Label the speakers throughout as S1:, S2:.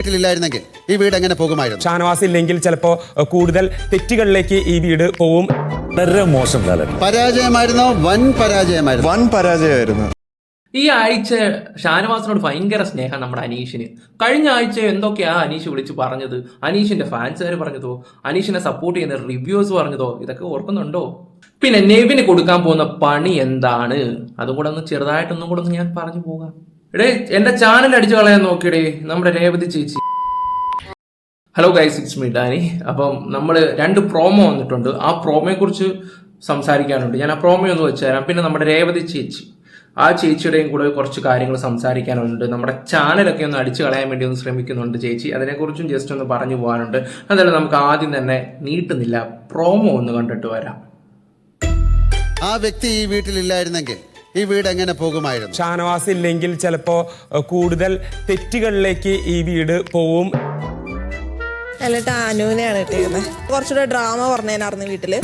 S1: വീട്ടിലില്ലായിരുന്നെങ്കിൽ ഈ വീട് എങ്ങനെ പോകുമായിരുന്നു?
S2: ഷാനവാസ് ഇല്ലെങ്കിൽ ചിലപ്പോ കൂടുതൽ തെറ്റുകളിലേക്ക് ഈ വീട് പോവും.
S3: വളരെ മോശം പരാജയമായിരുന്നു
S1: പരാജയമായിരുന്നോ? വൻ പരാജയമായിരുന്നു?
S4: വൻ പരാജയമായിരുന്നു.
S5: ഈ ആഴ്ച ഷാനവാസിനോട് ഭയങ്കര സ്നേഹം നമ്മുടെ അനീഷിന്. കഴിഞ്ഞ ആഴ്ച എന്തൊക്കെയാ അനീഷ് വിളിച്ച് പറഞ്ഞത്? അനീഷിന്റെ ഫാൻസുകാർ പറഞ്ഞതോ? അനീഷിനെ സപ്പോർട്ട് ചെയ്യുന്ന റിവ്യൂസ് പറഞ്ഞതോ? ഇതൊക്കെ ഓർക്കുന്നുണ്ടോ? പിന്നെ നെവിന് കൊടുക്കാൻ പോകുന്ന പണി എന്താണ്? അതും കൂടെ ഒന്ന് ചെറുതായിട്ടൊന്നും കൂടെ ഒന്ന് ഞാൻ പറഞ്ഞു പോകാം. എടേ എന്റെ ചാനൽ അടിച്ചു കളയാൻ നോക്കിയടേ നമ്മുടെ രേവതി ചേച്ചി. Hello guys it's me Dani അപ്പം നമ്മൾ രണ്ട് പ്രോമോ വന്നിട്ടുണ്ട്. ആ പ്രോമോയെ കുറിച്ച് സംസാരിക്കാനുണ്ട്. ഞാൻ ആ പ്രോമോ ഒന്ന് വെച്ച് തരാം. പിന്നെ നമ്മുടെ രേവതി ചേച്ചി. ആ ചേച്ചിയുടെയും കൂടെ കുറച്ച് കാര്യങ്ങൾ സംസാരിക്കാനുണ്ട്. നമ്മുടെ ചാനലൊക്കെ ഒന്ന് അടിച്ചു കളയാൻ വേണ്ടി ഒന്ന് ശ്രമിക്കുന്നുണ്ട് ചേച്ചി. അതിനെക്കുറിച്ചും ജസ്റ്റ് ഒന്ന് പറഞ്ഞു പോകാനുണ്ട്. അതല്ല നമുക്ക് ആദ്യം തന്നെ നീട്ടുന്നില്ല. പ്രോമോ ഒന്ന് കണ്ടിട്ട് വരാം.
S1: ആ വ്യക്തി ഈ വീട്ടിലില്ലായിരുന്നെങ്കിൽ ഈ വീട് എങ്ങനെ പോകുമായിരുന്നു?
S2: ഷാനവാസ് ഇല്ലെങ്കിൽ ചിലപ്പോ കൂടുതൽ തെറ്റുകളിലേക്ക് ഈ വീട് പോവും.
S6: എന്നിട്ട് അനുവിനെയാണ് ഇട്ടിരുന്നത് കുറച്ചുകൂടെ ഡ്രാമ പറഞ്ഞേനായിരുന്നു വീട്ടിൽ.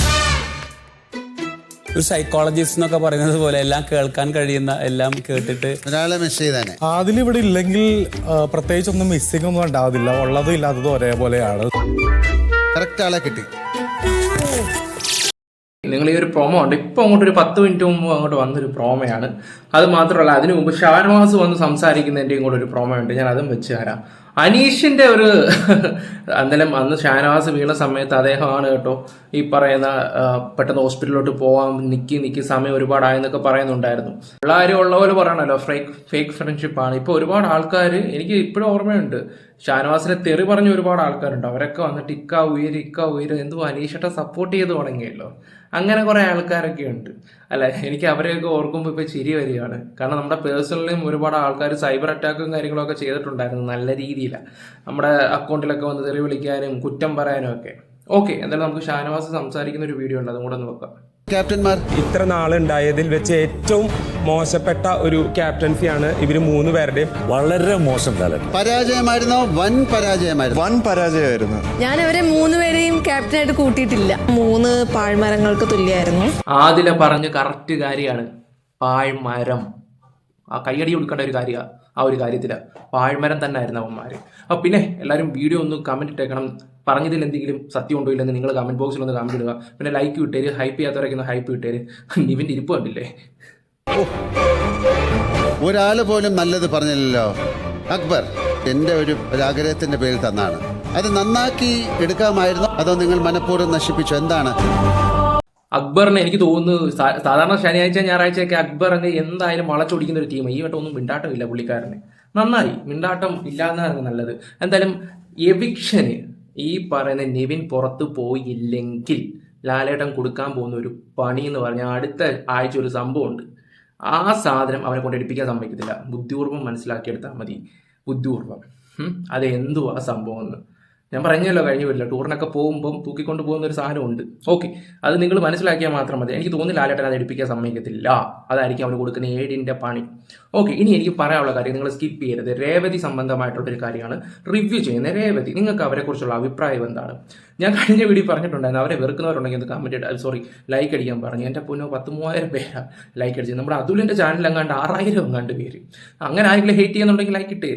S7: ഒരു സൈക്കോളജിസ്റ്റ് എന്നൊക്കെ പറയുന്നത് പോലെ എല്ലാം കേൾക്കാൻ കഴിയുന്ന എല്ലാം കേട്ടിട്ട്.
S1: ഒരാളെ മിസ് ചെയ്തേനെ.
S4: അതിലിവിടെ ഇല്ലെങ്കിൽ പ്രത്യേകിച്ച് ഒന്നും മിസ്സിംഗ് ഒന്നും ഉണ്ടാവില്ല ഉള്ളതും ഇല്ലാത്തതും ഒരേപോലെയാണ്.
S1: കറക്റ്റ് ആളെ കിട്ടി.
S5: നിങ്ങൾ ഈ ഒരു പ്രോമോ ഉണ്ട്. ഇപ്പൊ അങ്ങോട്ട് ഒരു പത്ത് മിനിറ്റ് മുമ്പ് അങ്ങോട്ട് വന്നൊരു പ്രോമയാണ് അത് മാത്രമല്ല അതിനു മുമ്പ് ഷാനവാസ് വന്ന് സംസാരിക്കുന്നതിന്റെയും കൂടെ ഒരു പ്രോമോ ഉണ്ട്. ഞാൻ അതും വെച്ച് തരാം. അനീഷിന്റെ ഒരു എന്തായാലും അന്ന് ഷാനവാസ് വീണ സമയത്ത് അദ്ദേഹമാണ് കേട്ടോ ഈ പറയുന്ന പെട്ടെന്ന് ഹോസ്പിറ്റലിലോട്ട് പോവാൻ നിക്കി നിക്കി സമയം ഒരുപാടായെന്നൊക്കെ പറയുന്നുണ്ടായിരുന്നു. എല്ലാവരും ഉള്ള പോലെ പറയണല്ലോ ഫേക്ക് ഫേക്ക് ഫ്രണ്ട്ഷിപ്പ് ആണ്. ഇപ്പൊ ഒരുപാട് ആൾക്കാർ എനിക്ക് ഇപ്പോഴും ഓർമ്മയുണ്ട് ഷാനവാസിനെ തെറി പറഞ്ഞ ഒരുപാട് ആൾക്കാരുണ്ട്. അവരൊക്കെ വന്നിട്ട് ഇക്ക ഉയര് ഇക്ക ഉയര് എന്തോ അനീഷട്ടെ സപ്പോർട്ട് ചെയ്ത് തുടങ്ങിയല്ലോ. അങ്ങനെ കുറെ ആൾക്കാരൊക്കെ ഉണ്ട്. അല്ല എനിക്ക് അവരെയൊക്കെ ഓർക്കുമ്പോൾ ഇപ്പൊ ചിരി വരികയാണ്. കാരണം നമ്മുടെ പേഴ്സണലിലും ഒരുപാട് ആൾക്കാർ സൈബർ അറ്റാക്കും കാര്യങ്ങളൊക്കെ ചെയ്തിട്ടുണ്ടായിരുന്നു നല്ല രീതിയിലാണ് നമ്മുടെ അക്കൗണ്ടിലൊക്കെ വന്ന് തെറി വിളിക്കാനും കുറ്റം പറയാനും ഒക്കെ. ഓക്കെ എന്തായാലും നമുക്ക് ഷാനവാസ് സംസാരിക്കുന്ന ഒരു വീഡിയോ ഉണ്ട് അതും കൂടെ നോക്കാം
S1: ക്യാപ്റ്റന്മാർ.
S2: ഇത്ര നാളുണ്ടായതിൽ വെച്ച് ഏറ്റവും മോശപ്പെട്ട ഒരു ക്യാപ്റ്റൻസിയാണ് ഇവർ മൂന്ന് പേരുടെയും.
S3: വളരെ മോശം കാലം
S1: പരാജയമായിരുന്നോ? വൻ പരാജയമായിരുന്നു.
S4: വൻ പരാജയമായിരുന്നു.
S6: ഞാൻ അവരെ മൂന്ന് പേരെയും ക്യാപ്റ്റനായിട്ട് കൂട്ടിയിട്ടില്ല. മൂന്ന് പാഴ്മരങ്ങൾക്ക് തുല്യമായിരുന്നു.
S5: ആദില പറഞ്ഞ കറക്റ്റ് കാര്യമാണ്. പാഴ്മരം. ആ കൈയടി കൊടുക്കേണ്ട ഒരു കാര്യമാണ് ആ ഒരു കാര്യത്തിൽ. പാഴ്മരം തന്നെ ആയിരുന്നു അവന്മാര്. അപ്പൊ പിന്നെ എല്ലാരും വീഡിയോ ഒന്ന് കമന്റ് ഇട്ടേക്കണം. പറഞ്ഞതിൽ എന്തെങ്കിലും സത്യം ഉണ്ടോ ഇല്ലെന്ന് നിങ്ങൾ കമന്റ് ബോക്സിൽ ഒന്ന് കമന്റ് ഇടുക. പിന്നെ ലൈക്ക് വിട്ടേര് ഹൈപ്പ് ചെയ്യാത്തവരൊക്കെ ഒന്ന് ഹൈപ്പ് വിട്ടേര് ഇവന്റെ ഇരിപ്പ് കണ്ടില്ലേ?
S1: ഒരാൾ പോലും നല്ലത് പറഞ്ഞില്ലല്ലോ. അക്ബർ എന്റെ ഒരു ആഗ്രഹത്തിന്റെ പേരിൽ തന്നാണ്. അത് നന്നാക്കി എടുക്കാമായിരുന്നു. അതോ നിങ്ങൾ മനഃപൂർവം നശിപ്പിച്ചു? എന്താണ്?
S5: അക്ബറിനെ എനിക്ക് തോന്നുന്നു സാധാരണ ശനിയാഴ്ച ഞായറാഴ്ചയൊക്കെ അക്ബർ അങ്ങ് എന്തായാലും വളച്ചൊടിക്കുന്ന ഒരു ടീം ഈ വട്ടം ഒന്നും മിണ്ടാട്ടമില്ല പുള്ളിക്കാരന്. നന്നായി മിണ്ടാട്ടം ഇല്ലാന്നാണ് നല്ലത്. എന്തായാലും എവിക്ഷന് ഈ പറയുന്ന നിവിൻ പുറത്തു പോയില്ലെങ്കിൽ ലാലേട്ടൻ കൊടുക്കാൻ പോകുന്ന ഒരു പണി എന്ന് പറഞ്ഞാൽ അടുത്ത ആഴ്ച ഒരു സംഭവമുണ്ട്. ആ സാധനം അവനെ കൊണ്ട് എടുപ്പിക്കാൻ സമ്മതിക്കത്തില്ല. ബുദ്ധിപൂർവം മനസ്സിലാക്കിയെടുത്താൽ മതി. ബുദ്ധിപൂർവം. അത് എന്തുവാ സംഭവം എന്ന്. ഞാൻ പറഞ്ഞല്ലോ കഴിഞ്ഞ വരില്ല ടൂറിനൊക്കെ പോകുമ്പം തൂക്കിക്കൊണ്ട് പോകുന്ന ഒരു സാധനമുണ്ട് ഓക്കെ അത് നിങ്ങൾ മനസ്സിലാക്കിയാൽ മാത്രം മതി. എനിക്ക് തോന്നുന്നില്ല ആലട്ടൻ അത് എടുപ്പിക്കാൻ സമ്മതിക്കത്തില്ല. അതായിരിക്കും അവർ കൊടുക്കുന്ന ഏടിന്റെ പണി. ഓക്കെ ഇനി എനിക്ക് പറയാനുള്ള കാര്യം നിങ്ങൾ സ്കിപ്പ് ചെയ്യരുത്. രേവതി സംബന്ധമായിട്ടുള്ള ഒരു കാര്യമാണ്. റിവ്യൂ ചെയ്യുന്ന രേവതി നിങ്ങൾക്ക് അവരെക്കുറിച്ചുള്ള അഭിപ്രായം എന്താണ്? ഞാൻ കഴിഞ്ഞ വീഡിയോ പറഞ്ഞിട്ടുണ്ടായിരുന്നു. അവരെ വെറുക്കുന്നവരുണ്ടെങ്കിൽ ഒന്ന് കമന്റ് സോറി ലൈക്ക് അടിക്കാൻ പറഞ്ഞു. എന്റെ പൊന്നോ പത്ത് മൂവായിരം പേരാണ് ലൈക്ക് അടിച്ചത്. നമ്മുടെ അതുലിന്റെ ചാനൽ അങ്ങാണ്ട് ആറായിരം എങ്ങാണ്ട് പേര്. അങ്ങനെ ആരെങ്കിലും ഹേറ്റ് ചെയ്യുന്നുണ്ടെങ്കിൽ ലൈക്ക് ഇട്ടേ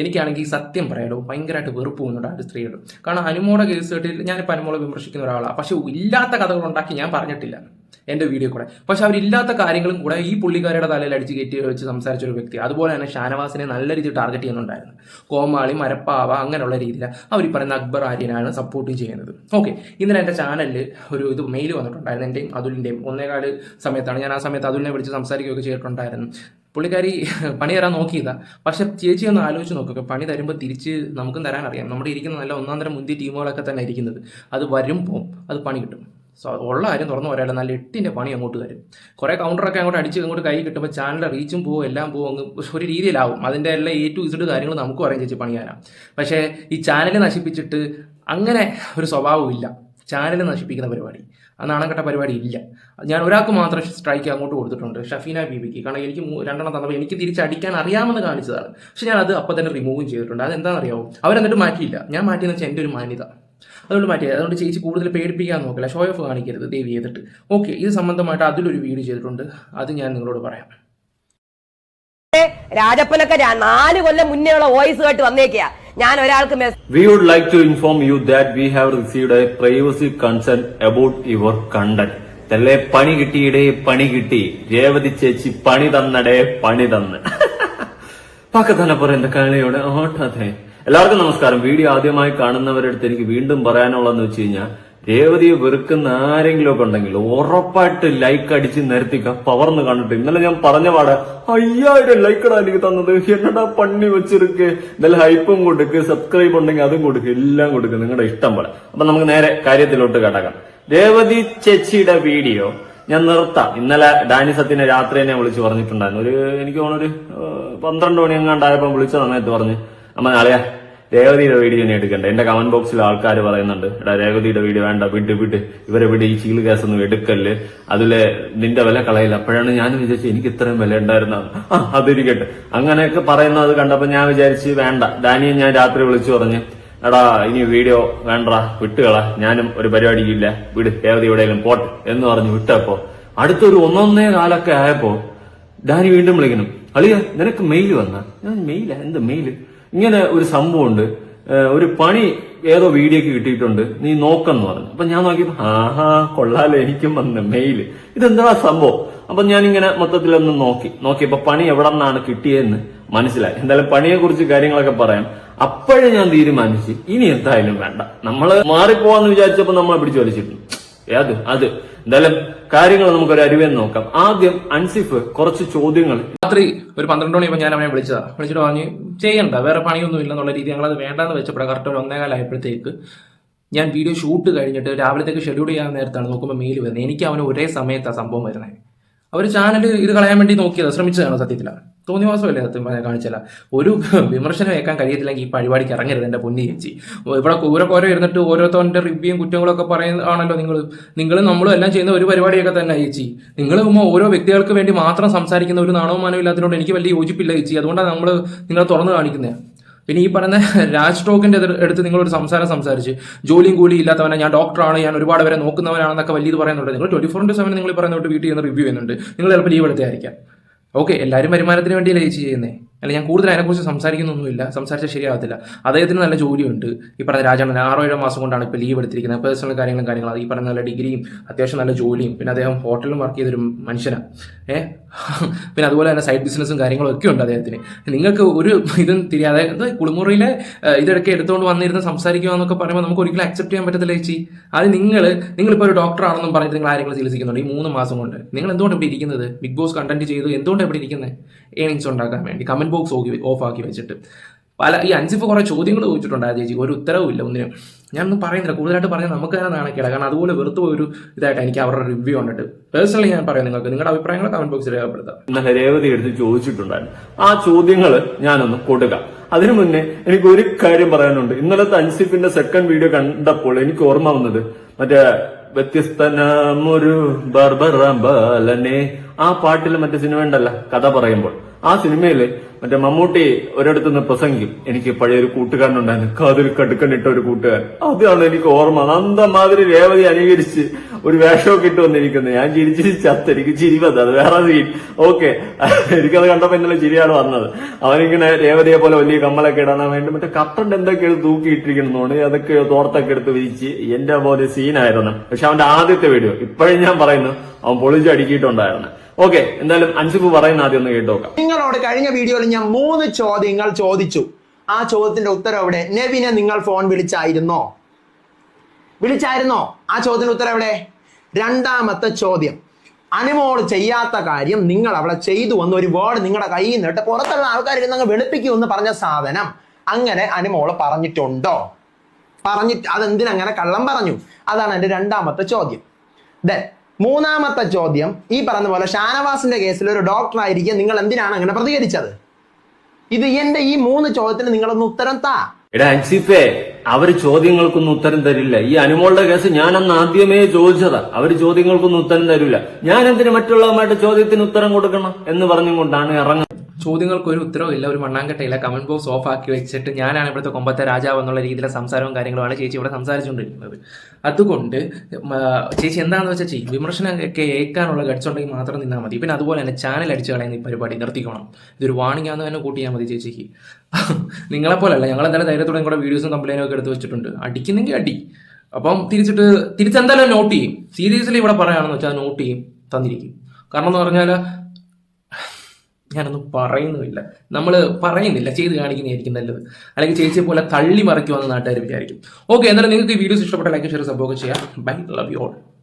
S5: എനിക്കാണെങ്കിൽ സത്യം പറയാലോ ഭയങ്കരമായിട്ട് വെറുപ്പ് പോകുന്നുണ്ട് ആ ഒരു സ്ത്രീയോട്. കാരണം അനുമോടെ കേസ് കേട്ടിൽ ഞാനിപ്പോൾ അനുമോളെ വിമർശിക്കുന്ന ഒരാളാണ് പക്ഷെ ഇല്ലാത്ത കഥകൾ ഉണ്ടാക്കി ഞാൻ പറഞ്ഞിട്ടില്ല എന്റെ വീഡിയോ കൂടെ. പക്ഷെ അവരില്ലാത്ത കാര്യങ്ങളും കൂടെ ഈ പുള്ളിക്കാരുടെ തലയിൽ അടിച്ച് കയറ്റി വെച്ച് സംസാരിച്ച ഒരു വ്യക്തി. അതുപോലെ തന്നെ ഷാനവാസിനെ നല്ല രീതിയിൽ ടാർഗറ്റ് ചെയ്യുന്നുണ്ടായിരുന്നു. കോമാളി മരപ്പാവ അങ്ങനെയുള്ള രീതിയിൽ അവർ പറയുന്ന അക്ബർ ആര്യനാണ് സപ്പോർട്ട് ചെയ്യുന്നത്. ഓക്കെ ഇന്നലെ എന്റെ ചാനലിൽ ഒരു ഇത് മെയിൽ വന്നിട്ടുണ്ടായിരുന്നു. എന്റെയും അതുലിന്റെയും ഒന്നേകാൽ സമയത്താണ്. ഞാൻ ആ സമയത്ത് അതുലിനെ വിളിച്ച് സംസാരിക്കുകയൊക്കെ ചെയ്തിട്ടുണ്ടായിരുന്നു. പുള്ളിക്കാരി പണി തരാൻ നോക്കിയതാ. പക്ഷെ ചേച്ചി ഒന്ന് ആലോചിച്ച് നോക്കുക പണി തരുമ്പോൾ തിരിച്ച് നമുക്കും തരാൻ അറിയാം. നമ്മുടെ ഇരിക്കുന്ന നല്ല ഒന്നാം തരം മുന്തിയ ടീമുകളൊക്കെ തന്നെ ഇരിക്കുന്നത്. അത് വരും വരുമ്പോൾ അത് പണി കിട്ടും. സോ ഉള്ള കാര്യം തുറന്നു പറയാലോ. നല്ല എട്ടിന്റെ പണി അങ്ങോട്ട് തരും. കുറേ കൗണ്ടറൊക്കെ അങ്ങോട്ട് അടിച്ച് അങ്ങോട്ട് കൈ കിട്ടുമ്പോൾ ചാനലിന്റെ റീച്ചും പോകും എല്ലാം പോകും അങ്ങ് ഒരു രീതിയിലാവും. അതിന്റെ എല്ലാ എ ടു ഇസഡ് കാര്യങ്ങൾ നമുക്കും അറിയാം ചേച്ചി പണി തരാം പക്ഷേ ഈ ചാനൽ നശിപ്പിച്ചിട്ട് അങ്ങനെ ഒരു സ്വഭാവമില്ല ചാനൽ നശിപ്പിക്കുന്ന പരിപാടി. ആ നാണംകെട്ട പരിപാടി ഇല്ല. ഞാൻ ഒരാൾക്ക് മാത്രം സ്ട്രൈക്ക് അങ്ങോട്ട് കൊടുത്തിട്ടുണ്ട് ഷഫീന ബീബിക്ക് കാരണം എനിക്ക് രണ്ടെണ്ണം തന്നപ്പോൾ എനിക്ക് തിരിച്ചടിക്കാൻ അറിയാമെന്ന് കാണിച്ചതാണ്. പക്ഷെ ഞാൻ അത് അപ്പം തന്നെ റിമൂവും ചെയ്തിട്ടുണ്ട്. അത് എന്താണെന്നറിയാമോ അവരെന്നിട്ട് മാറ്റിയില്ല. ഞാൻ മാറ്റിയെന്ന് വെച്ചാൽ എന്റെ ഒരു മാന്യത. അതുകൊണ്ട് മാറ്റിയത് അതുകൊണ്ട് ചേച്ചി കൂടുതൽ പേടിപ്പിക്കാൻ നോക്കില്ല. ഷോ ഓഫ് കാണിക്കരുത് ദേവി ചെയ്തിട്ട്. ഓക്കെ ഇത് സംബന്ധമായിട്ട് അതിലൊരു വീഡിയോ ചെയ്തിട്ടുണ്ട്. അത് ഞാൻ നിങ്ങളോട് പറയാം.
S8: രാജപ്പനൊക്കെ നാല് കൊല്ലം മുന്നേ ഉള്ള വോയിസ് കേട്ട് വന്നേക്കാ ഞാൻ ഒരാൾക്ക്
S9: we would like to inform you that we have received a privacy concern about your content തെല്ലേ പണി കിട്ടിയിടേ പണി കിട്ടി. രേവതി ചേച്ചി പണി തന്നടേ പണി തന്ന്. പക്കത്തന്നെ എന്റെ കളിയോടെ? ഓട്ടതെ എല്ലാവർക്കും നമസ്കാരം. വീഡിയോ ആദ്യമായി കാണുന്നവരുടെ അടുത്ത് എനിക്ക് വീണ്ടും പറയാനുള്ളതെന്ന് വെച്ച് കഴിഞ്ഞാൽ രേവതിയെ വെറുക്കുന്ന ആരെങ്കിലും ഒക്കെ ഉണ്ടെങ്കിൽ ഉറപ്പായിട്ട് ലൈക്ക് അടിച്ച് നിരത്തിക്ക. പവർന്ന് കണ്ടിട്ട് ഇന്നലെ ഞാൻ പറഞ്ഞ പാടെ അയ്യായിരം ലൈക്കടാ എനിക്ക് തന്നത്. എന്നടാ പണി വെച്ചിരിക്ക്? നല്ല ഹൈപ്പും കൊടുക്ക് സബ്സ്ക്രൈബ് ഉണ്ടെങ്കിൽ അതും കൊടുക്ക് എല്ലാം കൊടുക്ക്. നിങ്ങളുടെ ഇഷ്ടം പോലെ. അപ്പൊ നമുക്ക് നേരെ കാര്യത്തിലോട്ട് കിടക്കാം. രേവതി ചേച്ചിയുടെ വീഡിയോ ഞാൻ നിർത്താം. ഇന്നലെ ഡാനി സത്യനെ രാത്രി തന്നെ വിളിച്ച് പറഞ്ഞിട്ടുണ്ടായിരുന്നു. ഒരു എനിക്ക് തോന്നുന്നു ഒരു പന്ത്രണ്ട് മണി എങ്ങാണ്ടായപ്പോൾ വിളിച്ച സമയത്ത് പറഞ്ഞ്. അമ്മ നാളെയാ? രേവതിയുടെ വീഡിയോ ഞാൻ എടുക്കണ്ട? എന്റെ കമന്റ് ബോക്സിൽ ആൾക്കാർ പറയുന്നുണ്ട് എടാ രേവതിയുടെ വീഡിയോ വേണ്ട വിട്ട് വിട്ട് ഇവരെ വിട് ഈ ചീൽ കേസ് ഒന്നും എടുക്കല്ല്. അതിലെ നിന്റെ വില കളയില്ല. അപ്പോഴാണ് ഞാൻ വിചാരിച്ചു എനിക്ക് ഇത്രയും വില ഉണ്ടായിരുന്ന അതിരിക്കട്ടെ. അങ്ങനെയൊക്കെ പറയുന്നത് കണ്ടപ്പോ ഞാൻ വിചാരിച്ച് വേണ്ട ഡാനിയെ ഞാൻ രാത്രി വിളിച്ചു പറഞ്ഞ് എടാ ഇനി വീഡിയോ വേണ്ട വിട്ടുകള. ഞാനും ഒരു പരിപാടിക്കില്ല വിട് രേവതി എവിടെയെങ്കിലും പോട്ടെ എന്ന് പറഞ്ഞ് വിട്ടപ്പോ അടുത്തൊരു ഒന്നൊന്നേ കാലൊക്കെ ആയപ്പോ ഡാനി വീണ്ടും വിളിക്കണം അളിയ നിനക്ക് മെയിൽ വന്ന? ഞാൻ മെയിലാ എന്ത് മെയിൽ ഇങ്ങനെ ഒരു സംഭവമുണ്ട്. ഉണ്ട് ഒരു പണി ഏതോ വീഡിയോക്ക് കിട്ടിയിട്ടുണ്ട്. നീ നോക്കെന്ന് പറഞ്ഞു. അപ്പൊ ഞാൻ നോക്കിയപ്പോ ആഹാ കൊള്ളാലോ എനിക്കും വന്ന് മെയിൽ ഇതെന്താ സംഭവം? അപ്പൊ ഞാൻ ഇങ്ങനെ മൊത്തത്തിലൊന്ന് നോക്കി. നോക്കിയപ്പോ പണി എവിടെ നിന്നാണ് കിട്ടിയതെന്ന് മനസ്സിലായി. എന്തായാലും പണിയെ കുറിച്ച് കാര്യങ്ങളൊക്കെ പറയാം. അപ്പോഴേ ഞാൻ തീരുമാനിച്ചു. ഇനി എന്തായാലും വേണ്ട. നമ്മൾ മാറിപ്പോവാന്ന് വിചാരിച്ചപ്പോ നമ്മളെ പിടിച്ചു വലിച്ചിട്ടുണ്ട് അത് അത്. എന്തായാലും കാര്യങ്ങൾ നമുക്ക് ഒരു അറിവെന്ന് നോക്കാം. ആദ്യം അൻസിഫ് കുറച്ച് ചോദ്യങ്ങൾ.
S5: രാത്രി ഒരു പന്ത്രണ്ട് മണിയപ്പോൾ ഞാൻ അവനെ വിളിച്ചതാ. വിളിച്ചിട്ട് പറഞ്ഞു ചെയ്യണ്ട വേറെ പണിയൊന്നും ഇല്ലെന്നുള്ള രീതി ഞങ്ങളത് വേണ്ടാന്ന് വെച്ചപ്പോഴാണ് കറക്റ്റ് ഒരു ഒന്നേകാലായപ്പോഴത്തേക്ക് ഞാൻ വീഡിയോ ഷൂട്ട് കഴിഞ്ഞിട്ട് രാവിലത്തേക്ക് ഷെഡ്യൂൾ ചെയ്യാൻ നേരത്താണ് നോക്കുമ്പോൾ മെയിൽ വരുന്നത്. എനിക്ക് അവന് ഒരേ സമയത്താണ് സംഭവം വരുന്നത്. അവർ ചാനൽ ഇത് കളയാൻ വേണ്ടി നോക്കിയത് ശ്രമിച്ചതാണ് സത്യത്തില? തോന്നിവാസമല്ലേ സത്യം പറഞ്ഞാൽ കാണിച്ചല്ല ഒരു വിമർശനം കേൾക്കാൻ കഴിയത്തില്ലെങ്കിൽ ഈ പരിപാടിക്ക് ഇറങ്ങരുത് എന്റെ പൊന്നി ചേച്ചി. ഇവിടെ കൂര കോര ഇരുന്നിട്ട് ഓരോരുത്തരുടെ റിവ്യൂയും കുറ്റങ്ങളൊക്കെ പറയുന്നതാണല്ലോ നിങ്ങൾ. നിങ്ങൾ നമ്മളും എല്ലാം ചെയ്യുന്ന ഒരു പരിപാടിയൊക്കെ തന്നെ ചേച്ചി. നിങ്ങൾ ഓരോ വ്യക്തികൾക്ക് വേണ്ടി മാത്രം സംസാരിക്കുന്ന ഒരു നാണവും മാനവും ഇല്ലാത്തതുകൊണ്ട് എനിക്ക് വലിയ യോജിപ്പില്ല ചേച്ചി. അതുകൊണ്ടാണ് നമ്മൾ നിങ്ങളെ തുറന്നു കാണിക്കുന്നത് പിന്നെ ഈ പറയുന്ന രാജ് ടോക്കിന്റെ അടുത്ത് നിങ്ങളൊരു സംസാരം സംസാരിച്ച് ജോലിയും കൂലി ഇല്ലാത്തവനെ ഞാൻ ഡോക്ടറാണ് ഞാൻ ഒരുപാട് പേരെ നോക്കുന്നവനാണെന്നൊക്കെ വലിയത് പറയുന്നുണ്ട്. നിങ്ങൾ ട്വന്റി ഫോർ ഇന്റു സെവൻ നിങ്ങൾ പറയുന്നോട്ട് വീട്ടിൽ നിന്ന് റിവ്യൂ ചെയ്യുന്നുണ്ട്. നിങ്ങൾ ചിലപ്പോൾ ലീവ് എടുത്തായിരിക്കാം ഓക്കെ എല്ലാവരും വരുമാനത്തിന് വേണ്ടിയല്ലേ ചേച്ചി ചെയ്യുന്നത് അല്ല ഞാൻ കൂടുതൽ അതിനെക്കുറിച്ച് സംസാരിക്കുന്നൊന്നുമില്ല. സംസാരിച്ചാൽ ശരിയാവത്തില്ല. അദ്ദേഹത്തിന് നല്ല ജോലിയുണ്ട്. ഈ പറഞ്ഞ രാജാണ് ആറോ ഏഴോ മാസം കൊണ്ടാണ് ഇപ്പോൾ ലീവ് എടുത്തിരിക്കുന്നത്. പേഴ്സണൽ കാര്യങ്ങളും കാര്യങ്ങളും ഈ പറഞ്ഞ നല്ല ഡിഗ്രിയും അത്യാവശ്യം നല്ല ജോലിയും പിന്നെ അദ്ദേഹം ഹോട്ടലിലും വർക്ക് ചെയ്തൊരു മനുഷ്യനാണ് ഏഹ് പിന്നെ അതുപോലെ തന്നെ സൈഡ് ബിസിനസ്സും കാര്യങ്ങളും ഒക്കെ ഉണ്ട് അദ്ദേഹത്തിന്. നിങ്ങൾക്ക് ഒരു ഇതും തിരിയാതെ കുളിമുറിയിലെ ഇതൊക്കെ എടുത്തുകൊണ്ട് വന്നിരുന്ന് സംസാരിക്കുക എന്നൊക്കെ പറയുമ്പോൾ നമുക്ക് ഒരിക്കലും അക്സെപ്റ്റ് ചെയ്യാൻ പറ്റത്തില്ല ചേച്ചി. അത് നിങ്ങൾ നിങ്ങളിപ്പോൾ ഒരു ഡോക്ടർ ആണെന്നും പറഞ്ഞിട്ട് നിങ്ങൾ ആരെങ്കിലും ചികിത്സിക്കുന്നുണ്ട്. ഈ മൂന്ന് മാസം കൊണ്ട്. നിങ്ങൾ എന്തുകൊണ്ട് ഇവിടെ ഇരിക്കുന്നത്? ബിഗ് ബോസ് കണ്ടന്റ് ചെയ്തു. എന്തുകൊണ്ട് ഇവിടെ ഇരിക്കുന്നത്? ഏണിങ്സ് ഉണ്ടാക്കാൻ വേണ്ടി. കമന്റ് ബോക്സ് ഓഫ് ആക്കി വെച്ചിട്ട്. പല ഈ അൻസിഫ് കുറേ ചോദ്യങ്ങൾ ചോദിച്ചിട്ടുണ്ട് ആ ചേച്ചി. ഒരു ഉത്തരവും ഇല്ല ഒന്നിനും. ഞാനൊന്നും പറയുന്നില്ല. കൂടുതലായിട്ട് പറഞ്ഞാൽ നമുക്ക് തന്നെ നാണക്കേട. കാരണം അതുപോലെ വെറുതെ ഒരു ഇതായിട്ട് എനിക്ക് അവരുടെ റിവ്യൂ കണ്ടിട്ട്. പേഴ്സണലി ഞാൻ പറയാം നിങ്ങൾക്ക്. നിങ്ങളുടെ അഭിപ്രായങ്ങൾ കമന്റ് ബോക്സിൽ രേഖപ്പെടുത്താം.
S9: ഇന്നലെ രേവതി എടുത്ത് ചോദിച്ചിട്ടുണ്ടായിരുന്നു. ആ ചോദ്യങ്ങൾ ഞാനൊന്ന് കൊടുക്കാം. അതിനു മുന്നേ എനിക്ക് ഒരു കാര്യം പറയാനുണ്ട്. ഇന്നലത്തെ അൻസിഫിന്റെ സെക്കൻഡ് വീഡിയോ കണ്ടപ്പോൾ എനിക്ക് ഓർമ്മ വന്നത് മറ്റേ വ്യത്യസ്തനമൊരു ബർബറബാലനെ ആ പാട്ടിൽ മറ്റേ സിനിമ ഉണ്ടല്ല കഥ പറയുമ്പോൾ. ആ സിനിമയിൽ മറ്റേ മമ്മൂട്ടി ഒരിടത്ത് നിന്ന് പ്രസംഗിക്കും. എനിക്ക് പഴയൊരു കൂട്ടുകാരനുണ്ടായിരുന്നു. കാതിൽ കടുക്കണിട്ട ഒരു കൂട്ടുകാരൻ. അതാണ് എനിക്ക് ഓർമ്മ അന്തമാതിരി രേവതി അനുകരിച്ച് ഒരു വേഷമൊക്കെ ഇട്ട് വന്നിരിക്കുന്നത്. ഞാൻ ചിരിച്ചിരി ചത്ത്. എനിക്ക് ചിരി അത് വേറെ സീൻ ഓക്കെ എനിക്കത് കണ്ടപ്പോ ഇന്നലെ ചിരിയാണ് വന്നത്. അവനിങ്ങനെ രേവതിയെ പോലെ വലിയ കമ്മലൊക്കെ ഇടാൻ വേണ്ടി മറ്റേ കട്ടണ്ട് എന്തൊക്കെ എടുത്ത് തൂക്കിയിട്ടിരിക്കണമെന്നുണ്ട് അതൊക്കെ തോർത്തൊക്കെ എടുത്ത് വിരിച്ച് എന്റെ പോലെ സീനായിരുന്നു പക്ഷെ അവന്റെ ആദ്യത്തെ വീഡിയോ ഇപ്പോഴും ഞാൻ പറയുന്നു അവൻ പൊളിച്ചടുക്കിയിട്ടുണ്ടായിരുന്നു. ഓക്കെ എന്തായാലും അൻസിഫ് പറയുന്ന ആദ്യം ഒന്ന് കേട്ടോക്കാം.
S10: നിങ്ങളോട് കഴിഞ്ഞ വീഡിയോയിൽ ഞാൻ മൂന്ന് ചോദ്യങ്ങൾ ചോദിച്ചു. ആ ചോദ്യത്തിന്റെ ഉത്തരം എവിടെ? നെവിനെ നിങ്ങൾ ഫോൺ വിളിച്ചായിരുന്നോ? വിളിച്ചായിരുന്നോ? ആ ചോദ്യത്തിന്റെ ഉത്തരം എവിടെ? രണ്ടാമത്തെ ചോദ്യം. അനുമോൾ ചെയ്യാത്ത കാര്യം നിങ്ങൾ അവിടെ ചെയ്തു വന്ന ഒരു വേർഡ് നിങ്ങളുടെ കയ്യിൽ നിന്നിട്ട് പുറത്തുള്ള ആൾക്കാർ ഇരുന്ന് വെളുപ്പിക്കൂ എന്ന് പറഞ്ഞ സാധനം അങ്ങനെ അനുമോൾ പറഞ്ഞിട്ടുണ്ടോ? പറഞ്ഞിട്ട് അതെന്തിനങ്ങനെ കള്ളം പറഞ്ഞു? അതാണ് എന്റെ രണ്ടാമത്തെ ചോദ്യം. ദെൻ മൂന്നാമത്തെ ചോദ്യം ഈ പറഞ്ഞ പോലെ ഷാനവാസിന്റെ കേസിൽ ഒരു ഡോക്ടർ ആയിരിക്കും നിങ്ങൾ എന്തിനാണ് അങ്ങനെ പ്രതികരിച്ചത്? ഇത് എന്റെ ഈ മൂന്ന് ചോദ്യത്തിന് നിങ്ങളൊന്ന് ഉത്തരം താ.
S9: എടാ അൻസിഫേ അവർ ചോദ്യങ്ങൾക്കൊന്നും ഉത്തരം തരില്ല. ഈ അനുമോളുടെ കേസ് ഞാനന്ന് ആദ്യമേ ചോദിച്ചതാ. അവർ ചോദ്യങ്ങൾക്കൊന്നും ഉത്തരം തരില്ല. ഞാൻ എന്തിനു മറ്റുള്ളവരുമായിട്ട് ചോദ്യത്തിന് ഉത്തരം കൊടുക്കണം എന്ന് പറഞ്ഞുകൊണ്ടാണ് ഇറങ്ങുന്നത്.
S5: ചോദ്യങ്ങൾക്ക് ഒരു ഉത്തരവില്ല ഒരു മണ്ണാങ്കട്ടയില്ല കമന്റ് ബോക്സ് ഓഫ് ആക്കി വെച്ചിട്ട് ഞാനാണ് ഇവിടുത്തെ കൊമ്പത്തെ രാജാവ് എന്നുള്ള രീതിയിലെ സംസാരവും കാര്യങ്ങളുമാണ് ചേച്ചി ഇവിടെ സംസാരിച്ചുകൊണ്ടിരിക്കുന്നത്. അതുകൊണ്ട് ചേച്ചി എന്താണെന്ന് വെച്ചാൽ ചെയ്യും. വിമർശനമൊക്കെ ഏൽക്കാനുള്ള ഗഡ്സ് ഉണ്ടെങ്കിൽ മാത്രം നിന്നാൽ മതി. പിന്നെ അതുപോലെ തന്നെ ചാനൽ അടിച്ചു കളയുന്ന ഈ പരിപാടി നിർത്തിക്കണം. ഇതൊരു വാണിംഗ് ആണെന്ന് തന്നെ കൂട്ടിയാൽ മതി ചേച്ചിക്ക്. നിങ്ങളെപ്പോലല്ല ഞങ്ങൾ എന്തായാലും ധൈര്യത്തോടെ കൂടെ വീഡിയോസും കംപ്ലൈനും ഒക്കെ എടുത്ത് വെച്ചിട്ടുണ്ട്. അടിക്കുന്നെങ്കിൽ അടി. അപ്പം തിരിച്ചിട്ട് തിരിച്ചെന്തായാലും നോട്ട് ചെയ്യും. സീരിയസ്ലി ഇവിടെ പറയുകയാണെന്ന് വെച്ചാൽ നോട്ട് ചെയ്യും തന്നിരിക്കും. കാരണം എന്ന് പറഞ്ഞാൽ ഞാനൊന്നും പറയുന്നുമില്ല. നമ്മൾ പറയുന്നില്ല. ചെയ്ത് കാണിക്കുന്നതായിരിക്കും നല്ലത്. അല്ലെങ്കിൽ ചേച്ചിയെ പോലെ തള്ളി മറിക്കുമെന്ന് നാട്ടുകാർ വിചാരിക്കും. ഓക്കെ എന്നാലും നിങ്ങൾക്ക് ഈ വീഡിയോസ് ഇഷ്ടപ്പെട്ട ലൈക്ക് ഷെയർ സപ്പോർട്ട് ചെയ്യാം. Bye love you all